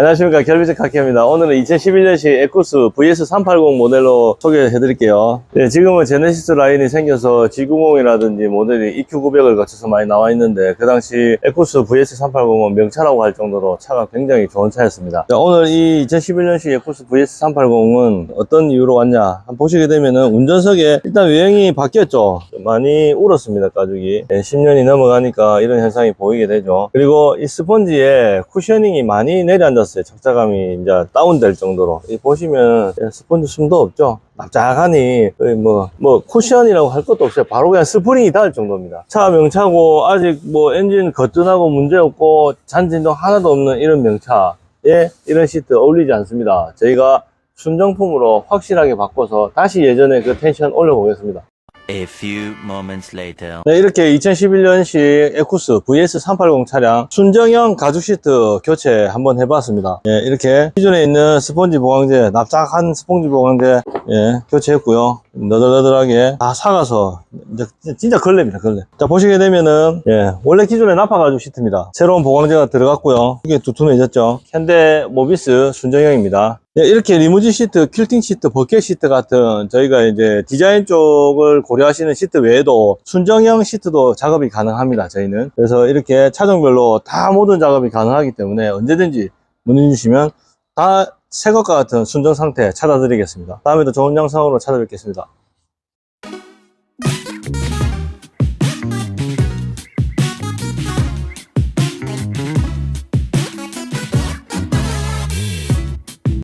안녕하십니까. 결비즈 카키입니다. 오늘은 2011년식 에쿠스 VS380 모델로 소개해 드릴게요. 네, 지금은 제네시스 라인이 생겨서 G90이라든지 모델이 EQ900을 거쳐서 많이 나와 있는데 그 당시 에쿠스 VS380은 명차라고 할 정도로 차가 굉장히 좋은 차였습니다. 자, 오늘 이 2011년식 에쿠스 VS380은 어떤 이유로 왔냐? 한번 보시게 되면은 운전석에 일단 외형이 바뀌었죠. 좀 많이 울었습니다 가죽이. 네, 10년이 넘어가니까 이런 현상이 보이게 되죠. 그리고 이 스펀지에 쿠셔닝이 많이 내려앉 았어요. 착자감이 이제 다운될 정도로. 이 보시면 스펀지 숨도 없죠? 납작하니 거의 뭐, 뭐 쿠션이라고 할 것도 없어요. 바로 그냥 스프링이 닿을 정도입니다. 차 명차고 아직 뭐 엔진 거뜬하고 문제없고 잔진도 하나도 없는 이런 명차에 이런 시트 어울리지 않습니다. 저희가 순정품으로 확실하게 바꿔서 다시 예전에 그 텐션 올려보겠습니다 A few moments later. 네, 이렇게 2011년식 에쿠스 VS380 차량 순정형 가죽 시트 교체 한번 해봤습니다. 예, 이렇게 기존에 있는 스펀지 보강제, 납작한 스펀지 보강제 예, 교체했고요. 너덜너덜하게 다 사가서 진짜- 걸레입니다, 걸레. 자, 보시게 되면은 예, 원래 기존에 나파 가죽 시트입니다. 새로운 보강제가 들어갔고요. 이게 두툼해졌죠. 현대 모비스 순정형입니다. 예, 이렇게 리무진 시트, 퀼팅 시트, 버켓 시트 같은 저희가 이제 디자인 쪽을 고려하시는 시트 외에도 순정형 시트도 작업이 가능합니다. 저희는 그래서 이렇게 차종별로 다 모든 작업이 가능하기 때문에 언제든지 문의 주시면 다 새 것과 같은 순정 상태 찾아드리겠습니다. 다음에도 좋은 영상으로 찾아뵙겠습니다.